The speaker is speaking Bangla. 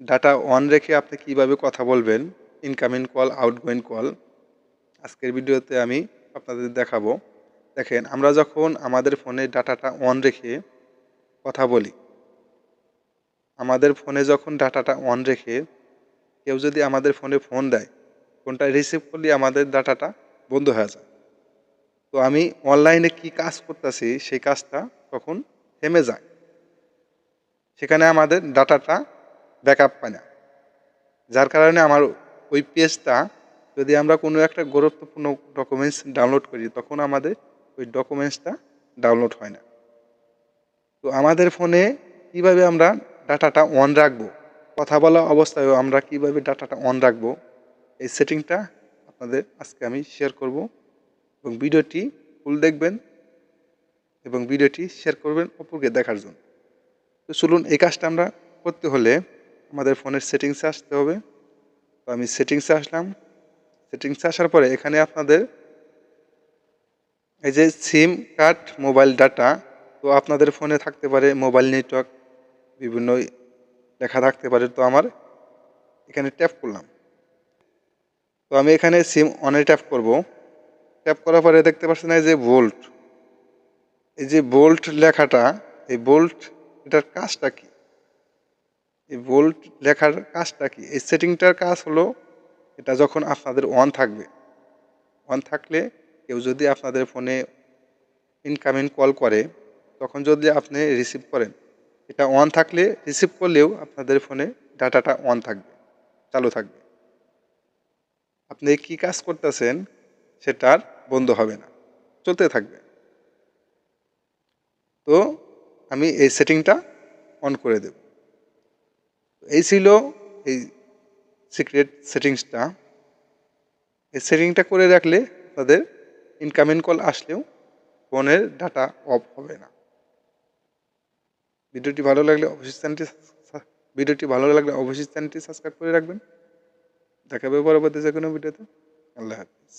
ডাটা অন রেখে আপনি কীভাবে কথা বলবেন ইনকামিং কল আউটগোয়িং কল আজকের ভিডিওতে আমি আপনাদের দেখাবো। দেখেন, আমরা যখন আমাদের ফোনে ডাটাটা অন রেখে কথা বলি, আমাদের ফোনে যখন ডাটাটা অন রেখে কেউ যদি আমাদের ফোনে ফোন দেয় ফোনটা রিসিভ করলে আমাদের ডাটাটা বন্ধ হয়ে যায়। তো আমি অনলাইনে কি কাজ করতেছি, সেই কাজটা তখন থেমে যায়। সেখানে আমাদের ডাটাটা ব্যাকআপ পায় না। যার কারণে আমার ওই পেজটা যদি আমরা কোনো একটা গুরুত্বপূর্ণ ডকুমেন্টস ডাউনলোড করি, তখন আমাদের ওই ডকুমেন্টসটা ডাউনলোড হয় না। তো আমাদের ফোনে কীভাবে আমরা ডাটাটা অন রাখব, কথা বলা অবস্থায়ও আমরা কীভাবে ডাটাটা অন রাখব, এই সেটিংটা আপনাদের আজকে আমি শেয়ার করব এবং ভিডিওটি ফুল দেখবেন এবং ভিডিওটি শেয়ার করবেন অপরকে দেখার জন্য। তো চলুন এই কাজটা আমরা করতে হলে আমাদের ফোনের সেটিংসে আসতে হবে। তো আমি সেটিংসে আসলাম। সেটিংসে আসার পরে এখানে আপনাদের এই যে সিম কার্ড মোবাইল ডাটা তো আপনাদের ফোনে থাকতে পারে মোবাইল নেটওয়ার্ক বিভিন্ন লেখা থাকতে পারে। তো আমার এখানে ট্যাপ করলাম। তো আমি এখানে সিম অনে ট্যাপ করব। ট্যাপ করার পরে দেখতে পাচ্ছেন এই যে বোল্ট এই যে বোল্ট লেখাটা, এই বোল্ট এটার কাজটা কি? এই বোল্ট লেখার কাজটা কি? এই সেটিংটার কাজ হলো এটা যখন আপনাদের অন থাকবে। অন থাকলে কেউ যদি আপনাদের ফোনে ইনকামিং কল করে, তখন যদি আপনি রিসিভ করেন, এটা অন থাকলে রিসিভ করলেও আপনাদের ফোনে ডাটাটা অন থাকবে, চালু থাকবে। আপনি কি কাজ করতেছেন সেটার বন্ধ হবে না, চলতে থাকবে। তো আমি এই সেটিংটা অন করে দেব। এই ছিল এই সিক্রেট সেটিংসটা এই সেটিংটা করে রাখলে তাদের ইনকামিং কল আসলেও ফোনের ডাটা অফ হবে না। ভিডিওটি ভালো লাগলে অবশ্যই চ্যানেলটি ভিডিওটি ভালো লাগলে অবশ্যই চ্যানেলটি সাবস্ক্রাইব করে রাখবেন। দেখাবে পরবর্তী যে কোনো ভিডিওতে। আল্লাহ হাফিজ।